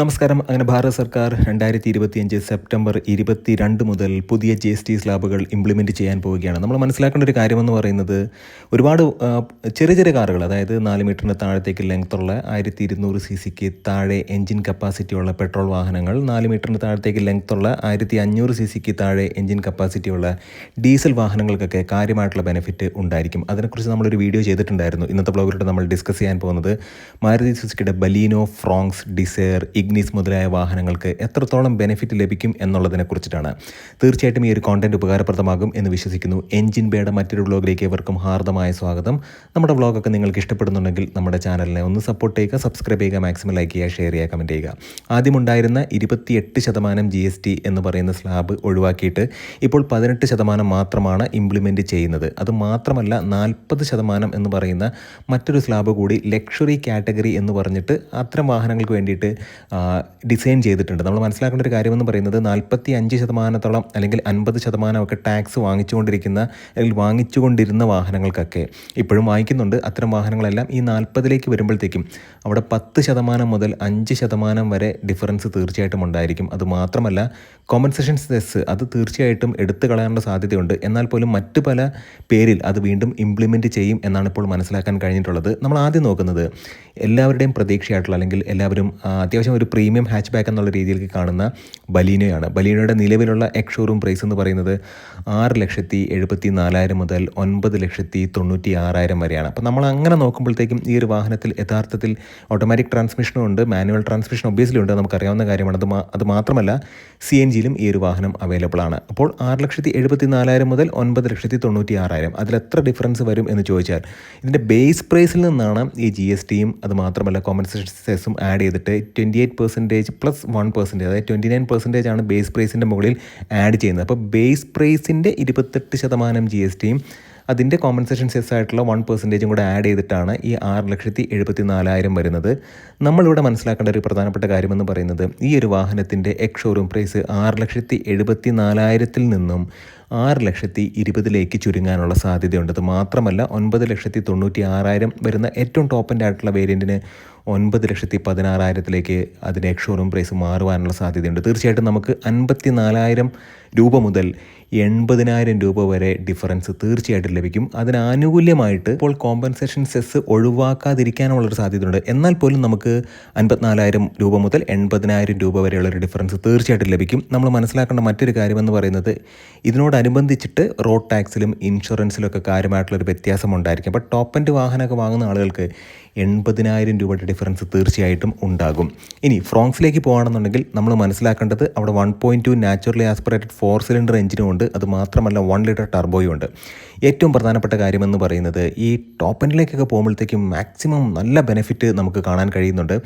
നമസ്കാരം. അങ്ങനെ ഭാരത സർക്കാർ രണ്ടായിരത്തി ഇരുപത്തിയഞ്ച് സെപ്റ്റംബർ ഇരുപത്തിരണ്ട് മുതൽ പുതിയ ജി എസ് ടി സ്ലാബുകൾ ഇംപ്ലിമെന്റ് ചെയ്യാൻ പോവുകയാണ്. നമ്മൾ മനസ്സിലാക്കേണ്ട ഒരു കാര്യമെന്ന് പറയുന്നത് ഒരുപാട് ചെറിയ ചെറിയ കാറുകൾ അതായത് നാല് മീറ്ററിന് താഴത്തേക്ക് ലെങ്ത്തുള്ള ആയിരത്തി ഇരുന്നൂറ് സി സിക്ക് താഴെ എഞ്ചിൻ കപ്പാസിറ്റിയുള്ള പെട്രോൾ വാഹനങ്ങൾ നാല് മീറ്ററിന് താഴത്തേക്ക് ലെങ്ത്തുള്ള ആയിരത്തി അഞ്ഞൂറ് സി സിക്ക് താഴെ എഞ്ചിൻ കപ്പാസിറ്റിയുള്ള ഡീസൽ വാഹനങ്ങൾക്കൊക്കെ കാര്യമായിട്ടുള്ള ബെനിഫിറ്റ് ഉണ്ടായിരിക്കും. അതിനെക്കുറിച്ച് നമ്മളൊരു വീഡിയോ ചെയ്തിട്ടുണ്ടായിരുന്നു. ഇന്നത്തെ ബ്ലോഗിലൂടെ നമ്മൾ ഡിസ്കസ് ചെയ്യാൻ പോകുന്നത് മാരുതി സുസുക്കിയുടെ ബലീനോ ഫ്രോങ്സ് ഡിസയർ ഇഗ്നിസ് മുതലായ വാഹനങ്ങൾക്ക് എത്രത്തോളം ബെനിഫിറ്റ് ലഭിക്കും എന്നുള്ളതിനെ കുറിച്ചിട്ടാണ്. തീർച്ചയായിട്ടും ഈ ഒരു കോണ്ടന്റ് ഉപകാരപ്രദമാകും എന്ന് വിശ്വസിക്കുന്നു. എഞ്ചിൻ ബേയുടെ മറ്റൊരു വ്ളോഗിലേക്ക് ഏവർക്കും ഹാർദമായ സ്വാഗതം. നമ്മുടെ വ്ളോഗൊക്കെ നിങ്ങൾക്ക് ഇഷ്ടപ്പെടുന്നുണ്ടെങ്കിൽ നമ്മുടെ ചാനലിനെ ഒന്ന് സപ്പോർട്ട് ചെയ്യുക സബ്സ്ക്രൈബ് ചെയ്യുക മാക്സിമം ലൈക്ക് ചെയ്യുക ഷെയർ ചെയ്യുക കമന്റ് ചെയ്യുക. ആദ്യമുണ്ടായിരുന്ന ഇരുപത്തിയെട്ട് ശതമാനം ജി എസ് ടി എന്ന് പറയുന്ന സ്ലാബ് ഒഴിവാക്കിയിട്ട് ഇപ്പോൾ പതിനെട്ട് ശതമാനം മാത്രമാണ് ഇംപ്ലിമെന്റ് ചെയ്യുന്നത്. അത് മാത്രമല്ല നാൽപ്പത് ശതമാനം എന്ന് പറയുന്ന മറ്റൊരു സ്ലാബ് കൂടി ലക്ഷറി കാറ്റഗറി എന്ന് പറഞ്ഞിട്ട് അത്തരം വാഹനങ്ങൾക്ക് വേണ്ടിയിട്ട് ഡിസൈൻ ചെയ്തിട്ടുണ്ട്. നമ്മൾ മനസ്സിലാക്കേണ്ട ഒരു കാര്യമെന്ന് പറയുന്നത് നാൽപ്പത്തി അഞ്ച് ശതമാനത്തോളം അല്ലെങ്കിൽ അൻപത് ശതമാനമൊക്കെ ടാക്സ് വാങ്ങിച്ചുകൊണ്ടിരിക്കുന്ന അല്ലെങ്കിൽ വാങ്ങിച്ചുകൊണ്ടിരുന്ന വാഹനങ്ങൾക്കൊക്കെ ഇപ്പോഴും വാങ്ങിക്കുന്നുണ്ട്. അത്തരം വാഹനങ്ങളെല്ലാം ഈ നാൽപ്പതിലേക്ക് വരുമ്പോഴത്തേക്കും അവിടെ പത്ത് ശതമാനം മുതൽ അഞ്ച് ശതമാനം വരെ ഡിഫറൻസ് തീർച്ചയായിട്ടും ഉണ്ടായിരിക്കും. അത് മാത്രമല്ല കോമ്പൻസേഷൻ സെസ് അത് തീർച്ചയായിട്ടും എടുത്തു കളയാനുള്ള സാധ്യതയുണ്ട്. എന്നാൽ പോലും മറ്റ് പല പേരിൽ അത് വീണ്ടും ഇംപ്ലിമെന്റ് ചെയ്യും എന്നാണ് ഇപ്പോൾ മനസ്സിലാക്കാൻ കഴിഞ്ഞിട്ടുള്ളത്. നമ്മൾ ആദ്യം നോക്കുന്നത് എല്ലാവരുടെയും പ്രതീക്ഷയായിട്ടുള്ള അല്ലെങ്കിൽ എല്ലാവരും അത്യാവശ്യം ഒരു പ്രീമിയം ഹാച്ച് ബാക്ക് എന്നുള്ള രീതിയിലേക്ക് കാണുന്ന ബലീനയാണ്. ബലീനയുടെ നിലവിലുള്ള എക്സ് ഷോറൂം പ്രൈസ് എന്ന് പറയുന്നത് ആറ് ലക്ഷത്തി എഴുപത്തി നാലായിരം മുതൽ ഒൻപത് ലക്ഷത്തി തൊണ്ണൂറ്റി ആറായിരം വരെയാണ്. അപ്പോൾ നമ്മൾ അങ്ങനെ നോക്കുമ്പോഴത്തേക്കും ഈ ഒരു വാഹനത്തിൽ യഥാർത്ഥത്തിൽ ഓട്ടോമാറ്റിക് ട്രാൻസ്മിഷനും ഉണ്ട് മാനുവൽ ട്രാൻസ്മിഷൻ ഒബ്വിയസ്ലി ഉണ്ട് നമുക്കറിയാവുന്ന കാര്യമാണ്. അത് അത് മാത്രമല്ല സി എൻ ജിയിലും ഈ ഒരു വാഹനം അവൈലബിൾ ആണ്. അപ്പോൾ ആറ് ലക്ഷത്തി എഴുപത്തി നാലായിരം മുതൽ ഒൻപത് ലക്ഷത്തി തൊണ്ണൂറ്റി ആറായിരം അതിൽ എത്ര ഡിഫറൻസ് വരും എന്ന് ചോദിച്ചാൽ ഇതിന്റെ ബേസ് പ്രൈസിൽ നിന്നാണ് ഈ ജി എസ് ടിയും അത് മാത്രമല്ല കോമ്പൻസേഷൻ സെസ്സും ആഡ് ചെയ്തിട്ട് twenty eight percentage plus one percentage അതായത് ട്വന്റി നയൻ പെർസെന്റേജ് ആണ് ബേസ് പ്രൈസിന്റെ മുകളിൽ ആഡ് ചെയ്യുന്നത്. അപ്പോൾ ബേസ് പ്രൈസിന്റെ ഇരുപത്തെട്ട് ശതമാനം ജി എസ് ടിയും അതിന്റെ കോമ്പൻസേഷൻ സെസ് ആയിട്ടുള്ള വൺ പെർസെന്റേജും കൂടെ ആഡ് ചെയ്തിട്ടാണ് ഈ ആറ് ലക്ഷത്തി എഴുപത്തി നാലായിരം വരുന്നത്. നമ്മളിവിടെ മനസ്സിലാക്കേണ്ട ഒരു പ്രധാനപ്പെട്ട കാര്യമെന്ന് പറയുന്നത് ഈ ഒരു വാഹനത്തിന്റെ എക്സ് ഷോറൂം പ്രൈസ് ആറ് ലക്ഷത്തി എഴുപത്തി നാലായിരത്തിൽ നിന്നും ആറ് ലക്ഷത്തി ഇരുപതിലേക്ക് ചുരുങ്ങാനുള്ള സാധ്യതയുണ്ട്. മാത്രമല്ല ഒൻപത് ലക്ഷത്തി തൊണ്ണൂറ്റി ആറായിരം വരുന്ന ഏറ്റവും ടോപ്പ് എന്റെ ആയിട്ടുള്ള വേരിയന്റിന് ഒൻപത് ലക്ഷത്തി പതിനാറായിരത്തിലേക്ക് അതിന്റെ എക്സ് ഷോറൂം പ്രൈസ് മാറുവാനുള്ള സാധ്യതയുണ്ട്. തീർച്ചയായിട്ടും നമുക്ക് അൻപത്തി നാലായിരം രൂപ മുതൽ എൺപതിനായിരം രൂപ വരെ ഡിഫറൻസ് തീർച്ചയായിട്ടും ലഭിക്കും. അതിന് ആനുകൂല്യമായിട്ട് ഇപ്പോൾ കോമ്പൻസേഷൻ സെസ് ഒഴിവാക്കാതിരിക്കാനുള്ളൊരു സാധ്യതയുണ്ട്. എന്നാൽ പോലും നമുക്ക് അൻപത്തിനാലായിരം രൂപ മുതൽ എൺപതിനായിരം രൂപ വരെയുള്ളൊരു ഡിഫറൻസ് തീർച്ചയായിട്ടും ലഭിക്കും. നമ്മൾ മനസ്സിലാക്കേണ്ട മറ്റൊരു കാര്യമെന്ന് പറയുന്നത് ഇതിനോടനുബന്ധിച്ചിട്ട് റോഡ് ടാക്സിലും ഇൻഷുറൻസിലും ഒക്കെ കാര്യമായിട്ടുള്ളൊരു വ്യത്യാസം ഉണ്ടായിരിക്കും അപ്പോൾ ടോപ്പ് എൻഡ് വാഹനമൊക്കെ വാങ്ങുന്ന ആളുകൾക്ക് എൺപതിനായിരം രൂപയുടെ ഡിഫറൻസ് തീർച്ചയായിട്ടും ഉണ്ടാകും. ഇനി ഫ്രോങ്സിലേക്ക് പോകുകയാണെന്നുണ്ടെങ്കിൽ നമ്മൾ മനസ്സിലാക്കേണ്ടത് അവിടെ one point two naturally aspirated four cylinder എഞ്ചിനും ഉണ്ട്. അത് മാത്രമല്ല വൺ ലിറ്റർ ടർബോയും ഉണ്ട്. ഏറ്റവും പ്രധാനപ്പെട്ട കാര്യമെന്ന് പറയുന്നത് ഈ ടോപ്പ് എൻഡിലേക്കൊക്കെ പോകുമ്പോഴത്തേക്കും മാക്സിമം നല്ല ബെനിഫിറ്റ് നമുക്ക് കാണാൻ കഴിയുന്നുണ്ട്.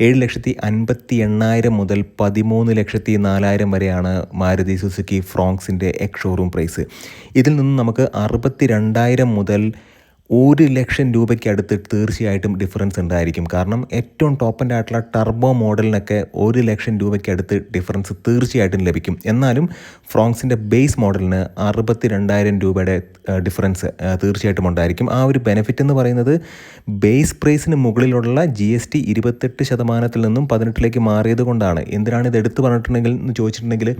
ഏഴ് ലക്ഷത്തി അൻപത്തി എണ്ണായിരം മുതൽ പതിമൂന്ന് ലക്ഷത്തി നാലായിരം വരെയാണ് മാരുതി സുസുക്കി ഫ്രോങ്സിന്റെ എക്സ് ഷോറൂം പ്രൈസ്. ഇതിൽ നിന്ന് നമുക്ക് അറുപത്തി രണ്ടായിരം മുതൽ ഒരു ലക്ഷം രൂപയ്ക്ക് അടുത്ത് തീർച്ചയായിട്ടും ഡിഫറൻസ് ഉണ്ടായിരിക്കും. കാരണം ഏറ്റവും ടോപ്പന്റെ ആയിട്ടുള്ള ടർബോ മോഡലിനൊക്കെ ഒരു ലക്ഷം രൂപയ്ക്ക് അടുത്ത് ഡിഫറൻസ് തീർച്ചയായിട്ടും ലഭിക്കും. എന്നാലും ഫ്രോങ്സിന്റെ ബേസ് മോഡലിന് അറുപത്തി രണ്ടായിരം രൂപയുടെ ഡിഫറൻസ് തീർച്ചയായിട്ടും ഉണ്ടായിരിക്കും. ആ ഒരു ബെനിഫിറ്റ് എന്ന് പറയുന്നത് ബേസ് പ്രൈസിന് മുകളിലുള്ള ജി എസ് ടി ഇരുപത്തെട്ട് ശതമാനത്തിൽ നിന്നും പതിനെട്ടിലേക്ക് മാറിയത് കൊണ്ടാണ് എന്തിനാണ് ഇത് എടുത്തു പറഞ്ഞിട്ടുണ്ടെങ്കിൽ എന്ന് ചോദിച്ചിട്ടുണ്ടെങ്കിൽ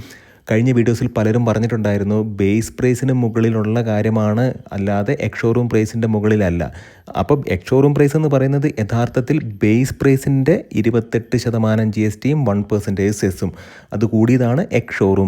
കഴിഞ്ഞ വീഡിയോസിൽ പലരും പറഞ്ഞിട്ടുണ്ടായിരുന്നു ബേസ് പ്രൈസിന് മുകളിലുള്ള കാര്യമാണ് അല്ലാതെ എക്ഷോറൂം പ്രൈസിന്റെ മുകളിലല്ല. അപ്പം എക്ഷോറൂം പ്രൈസ് എന്ന് പറയുന്നത് യഥാർത്ഥത്തിൽ ബേസ് പ്രൈസിന്റെ ഇരുപത്തെട്ട് ശതമാനം ജി എസ് ടിയും വൺ പെർസെന്റേജ് സെസ്സും അത് കൂടിയതാണ്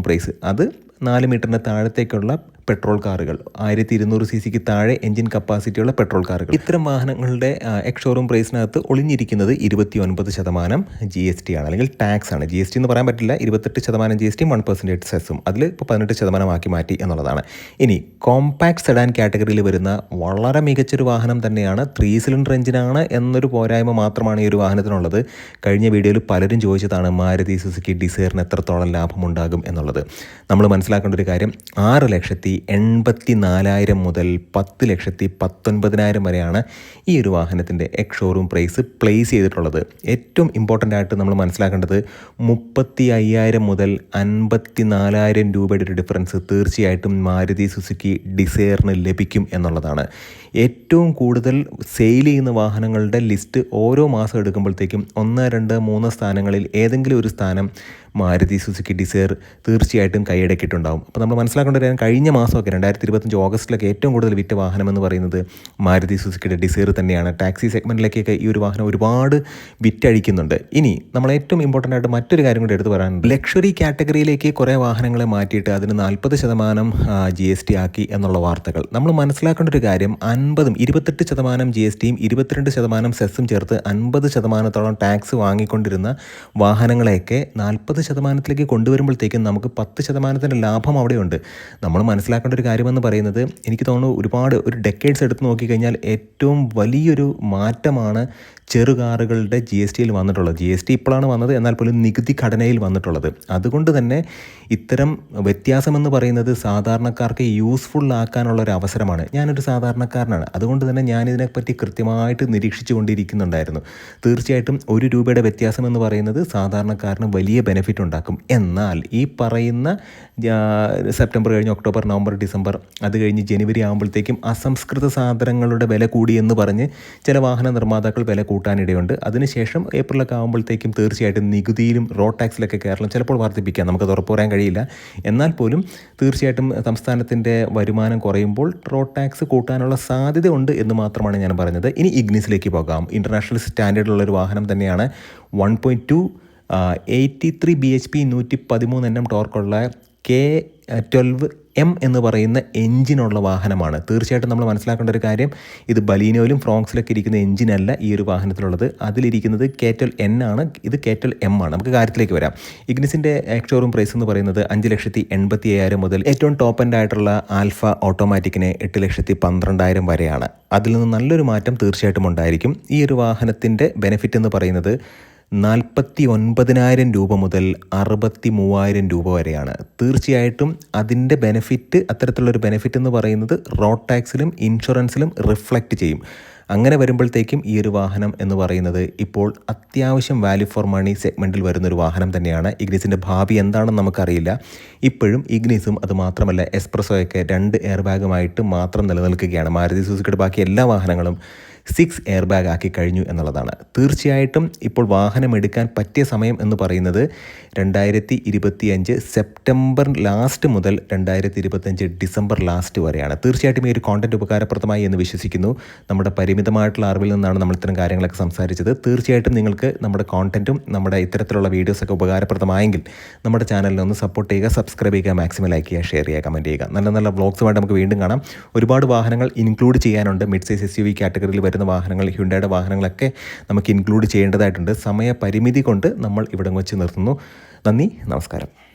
പ്രൈസ് അത് നാല് മീറ്ററിന് താഴത്തേക്കുള്ള പെട്രോൾ കാറുകൾ. ആയിരത്തി ഇരുന്നൂറ് സി സിക്ക് താഴെ എഞ്ചിൻ കപ്പാസിറ്റിയുള്ള പെട്രോൾ കാറുകൾ. ഇത്തരം വാഹനങ്ങളുടെ എക്സ്ഷോറൂം പ്രൈസിനകത്ത് ഒളിഞ്ഞിരിക്കുന്നത് ഇരുപത്തി ഒൻപത് ശതമാനം ജി എസ് ടി ആണ്. അല്ലെങ്കിൽ ടാക്സ് ആണ്. ജി എസ് ടി എന്ന് പറയാൻ പറ്റില്ല. ഇരുപത്തെട്ട് ശതമാനം ജി എസ് ടിയും വൺ പെർസെന്റേജ് സെസ്സും. അതിൽ ഇപ്പോൾ പതിനെട്ട് ശതമാനമാക്കി മാറ്റി എന്നുള്ളതാണ്. ഇനി കോമ്പാക്ട് സെഡാൻ കാറ്റഗറിയിൽ വരുന്ന വളരെ മികച്ചൊരു വാഹനം തന്നെയാണ് ത്രീ സിലിണ്ടർ എഞ്ചിനാണ് എന്നൊരു പോരായ്മ മാത്രമാണ് ഈ ഒരു വാഹനത്തിനുള്ളത്. കഴിഞ്ഞ വീഡിയോയിൽ പലരും ചോദിച്ചതാണ് മാരുതി സുസുക്കി ഡിസയറിന് എത്രത്തോളം ലാഭമുണ്ടാകും എന്നുള്ളത്. നമ്മൾ മനസ്സിലാക്കേണ്ട ഒരു കാര്യം ആറ് ലക്ഷത്തി എൺപത്തി നാലായിരം മുതൽ പത്ത് ലക്ഷത്തി പത്തൊൻപതിനായിരം വരെയാണ് ഈ ഒരു വാഹനത്തിന്റെ എക്സ് ഷോറൂം പ്രൈസ് പ്ലേസ് ചെയ്തിട്ടുള്ളത്. ഏറ്റവും ഇമ്പോർട്ടന്റ് ആയിട്ട് നമ്മൾ മനസ്സിലാക്കേണ്ടത് മുപ്പത്തി അയ്യായിരം മുതൽ അൻപത്തി നാലായിരം രൂപയുടെ ഒരു ഡിഫറൻസ് തീർച്ചയായിട്ടും മാരുതി സുസുക്കി ഡിസയറിന് ലഭിക്കും എന്നുള്ളതാണ്. ഏറ്റവും കൂടുതൽ സെയിൽ ചെയ്യുന്ന വാഹനങ്ങളുടെ ലിസ്റ്റ് ഓരോ മാസം എടുക്കുമ്പോഴത്തേക്കും ഒന്ന് രണ്ട് മൂന്ന് സ്ഥാനങ്ങളിൽ ഏതെങ്കിലും ഒരു സ്ഥാനം മാരുതി സുസുക്കി ഡിസേർ തീർച്ചയായിട്ടും കൈയടക്കിയിട്ടുണ്ടാവും. അപ്പോൾ നമ്മൾ മനസ്സിലാക്കേണ്ട കാര്യം കഴിഞ്ഞ മാസമൊക്കെ രണ്ടായിരത്തി ഇരുപത്തഞ്ച് ഓഗസ്റ്റിലൊക്കെ ഏറ്റവും കൂടുതൽ വിറ്റ വാഹനം എന്ന് പറയുന്നത് മാരുതി സുസുക്കിയുടെ ഡിസേർ തന്നെയാണ്. ടാക്സി സെഗ്മെന്റിലേക്കൊക്കെ ഈ ഒരു വാഹനം ഒരുപാട് വിറ്റഴിക്കുന്നുണ്ട്. ഇനി നമ്മൾ ഏറ്റവും ഇമ്പോർട്ടന്റ് ആയിട്ട് മറ്റൊരു കാര്യം കൂടി എടുത്ത് പറയാനുണ്ട്. ലക്ഷറി കാറ്റഗറിയിലേക്ക് കുറേ വാഹനങ്ങളെ മാറ്റിയിട്ട് അതിന് നാൽപ്പത് ശതമാനം ജി എസ് ടി ആക്കി എന്നുള്ള വാർത്തകൾ. നമ്മൾ മനസ്സിലാക്കേണ്ട ഒരു കാര്യം അൻപതും ഇരുപത്തെട്ട് ശതമാനം ജി എസ് ടിയും ഇരുപത്തിരണ്ട് ശതമാനം സെസ്സും ചേർത്ത് അൻപത് ശതമാനത്തോളം ടാക്സ് വാങ്ങിക്കൊണ്ടിരുന്ന വാഹനങ്ങളെയൊക്കെ നാൽപ്പത് ശതമാനത്തിലേക്ക് കൊണ്ടുവരുമ്പോഴത്തേക്കും നമുക്ക് പത്ത് ശതമാനത്തിന്റെ ലാഭം അവിടെയുണ്ട്. നമ്മൾ മനസ്സിലാക്കേണ്ട ഒരു കാര്യമെന്ന് പറയുന്നത് എനിക്ക് തോന്നുന്നു ഒരുപാട് ഒരു ഡെക്കേഡ്സ് എടുത്ത് നോക്കിക്കഴിഞ്ഞാൽ ഏറ്റവും വലിയൊരു മാറ്റമാണ് ചെറുകാറുകളുടെ ജി എസ് ടിയിൽ വന്നിട്ടുള്ളത്. ജി എസ് ടി ഇപ്പോഴാണ് വന്നത് എന്നാൽ പോലും നികുതി ഘടനയിൽ വന്നിട്ടുള്ളത്. അതുകൊണ്ട് തന്നെ ഇത്തരം വ്യത്യാസമെന്ന് പറയുന്നത് സാധാരണക്കാർക്ക് യൂസ്ഫുൾ ആക്കാനുള്ള ഒരു അവസരമാണ്. ഞാനൊരു സാധാരണക്കാരനാണ്. അതുകൊണ്ട് തന്നെ ഞാനിതിനെപ്പറ്റി കൃത്യമായിട്ട് നിരീക്ഷിച്ചു കൊണ്ടിരിക്കുന്നുണ്ടായിരുന്നു തീർച്ചയായിട്ടും ഒരു രൂപയുടെ വ്യത്യാസം എന്ന് പറയുന്നത് സാധാരണക്കാരന് വലിയ ബെനിഫിറ്റ് ഉണ്ടാക്കും. എന്നാൽ ഈ പറയുന്ന സെപ്റ്റംബർ കഴിഞ്ഞ് ഒക്ടോബർ നവംബർ ഡിസംബർ അത് കഴിഞ്ഞ് ജനുവരി ആകുമ്പോഴത്തേക്കും അസംസ്കൃത സാധനങ്ങളുടെ വില കൂടി എന്ന് പറഞ്ഞ് ചില വാഹന നിർമ്മാതാക്കൾ വില കൂട്ടാനിടയുണ്ട്. അതിനുശേഷം ഏപ്രിലൊക്കെ ആകുമ്പോഴത്തേക്കും തീർച്ചയായിട്ടും നികുതിയിലും റോഡ് ടാക്സിലൊക്കെ കേരളം ചിലപ്പോൾ വർദ്ധിപ്പിക്കാം. നമുക്ക് ഉറപ്പ് പറയാൻ കഴിയില്ല. എന്നാൽ പോലും തീർച്ചയായിട്ടും സംസ്ഥാനത്തിന്റെ വരുമാനം കുറയുമ്പോൾ റോഡ് ടാക്സ് കൂട്ടാനുള്ള സാധ്യത ഉണ്ട് എന്ന് മാത്രമാണ് ഞാൻ പറഞ്ഞത്. ഇനി ഇഗ്നിസിലേക്ക് പോകാം. ഇന്റർനാഷണൽ സ്റ്റാൻഡേർഡുള്ള ഒരു വാഹനം തന്നെയാണ് one point two eighty three B H P നൂറ്റി പതിമൂന്ന് എണ്ണം ടോർക്കുള്ള കെ ട്വൽവ് എം എന്ന് പറയുന്ന എഞ്ചിനുള്ള വാഹനമാണ്. തീർച്ചയായിട്ടും നമ്മൾ മനസ്സിലാക്കേണ്ട ഒരു കാര്യം ഇത് ബലീനോയിലും ഫ്രോങ്സിലൊക്കെ ഇരിക്കുന്ന എഞ്ചിനല്ല ഈ ഒരു വാഹനത്തിലുള്ളത്. അതിലിരിക്കുന്നത് കേറ്റൽ എൻ ആണ് ഇത് കേറ്റൽ എം ആണ്. നമുക്ക് കാര്യത്തിലേക്ക് വരാം. ഇഗ്നിസിന്റെ എക്സ്റ്റോറും പ്രൈസ് എന്ന് പറയുന്നത് അഞ്ച് ലക്ഷത്തി എൺപത്തി അയ്യായിരം മുതൽ ഏറ്റവും ടോപ്പ് എൻഡ് ആയിട്ടുള്ള ആൽഫ ഓട്ടോമാറ്റിക്കിന് എട്ട് ലക്ഷത്തി പന്ത്രണ്ടായിരം വരെയാണ്. അതിൽ നിന്ന് നല്ലൊരു മാറ്റം തീർച്ചയായിട്ടും ഉണ്ടായിരിക്കും. ഈ ഒരു വാഹനത്തിന്റെ ബെനിഫിറ്റ് എന്ന് പറയുന്നത് നാൽപ്പത്തി ഒൻപതിനായിരം രൂപ മുതൽ അറുപത്തി മൂവായിരം രൂപ വരെയാണ്. തീർച്ചയായിട്ടും അതിന്റെ ബെനിഫിറ്റ് അത്തരത്തിലുള്ളൊരു ബെനിഫിറ്റ് എന്ന് പറയുന്നത് റോഡ് ടാക്സിലും ഇൻഷുറൻസിലും റിഫ്ലക്റ്റ് ചെയ്യും. അങ്ങനെ വരുമ്പോഴത്തേക്കും ഈ ഒരു വാഹനം എന്ന് പറയുന്നത് ഇപ്പോൾ അത്യാവശ്യം വാല്യൂ ഫോർ മണി സെഗ്മെന്റിൽ വരുന്നൊരു വാഹനം തന്നെയാണ്. ഇഗ്നിസിന്റെ ഭാവി എന്താണെന്ന് നമുക്കറിയില്ല. ഇപ്പോഴും ഇഗ്നിസും അത് മാത്രമല്ല രണ്ട് എയർ ബാഗുമായിട്ട് മാത്രം നിലനിൽക്കുകയാണ്. മാരുതി സുസുക്കിയുടെ ബാക്കി എല്ലാ വാഹനങ്ങളും സിക്സ് എയർ ബാഗ് ആക്കി കഴിഞ്ഞു എന്നുള്ളതാണ്. തീർച്ചയായിട്ടും ഇപ്പോൾ വാഹനം എടുക്കാൻ പറ്റിയ സമയം എന്ന് പറയുന്നത് രണ്ടായിരത്തി ഇരുപത്തി അഞ്ച് സെപ്റ്റംബർ ലാസ്റ്റ് മുതൽ രണ്ടായിരത്തി ഇരുപത്തഞ്ച് ഡിസംബർ ലാസ്റ്റ് വരെയാണ്. തീർച്ചയായിട്ടും ഈ ഒരു കോണ്ടന്റ് ഉപകാരപ്രദമായി എന്ന് വിശ്വസിക്കുന്നു. നമ്മുടെ പരിമിതമായിട്ടുള്ള അറിവിൽ നിന്നാണ് നമ്മൾ ഇത്തരം കാര്യങ്ങളൊക്കെ സംസാരിച്ചത്. തീർച്ചയായിട്ടും നിങ്ങൾക്ക് നമ്മുടെ കോണ്ടന്റും നമ്മുടെ ഇത്തരത്തിലുള്ള വീഡിയോസൊക്കെ ഉപകാരപ്രദമായെങ്കിൽ നമ്മുടെ ചാനലിനെ ഒന്ന് സപ്പോർട്ട് ചെയ്യുക സബ്സ്ക്രൈബ് ചെയ്യുക മാക്സിമം ലൈക്ക് ചെയ്യുക ഷെയർ ചെയ്യുക കമന്റ് ചെയ്യുക. നല്ല നല്ല വ്ളോഗ്സുമായിട്ട് നമുക്ക് വീണ്ടും കാണാം. ഒരുപാട് വാഹനങ്ങൾ ഇൻക്ലൂഡ് ചെയ്യാനുണ്ട്. Mid size S U V കാറ്റഗറിയിൽ വരുന്ന വാഹനങ്ങൾ ഹ്യുണ്ടയുടെ വാഹനങ്ങളൊക്കെ നമുക്ക് ഇൻക്ലൂഡ് ചെയ്യേണ്ടതായിട്ടുണ്ട്. സമയപരിമിതി കൊണ്ട് നമ്മൾ ഇവിടെ വെച്ച് നിർത്തുന്നു. നന്ദി നമസ്കാരം.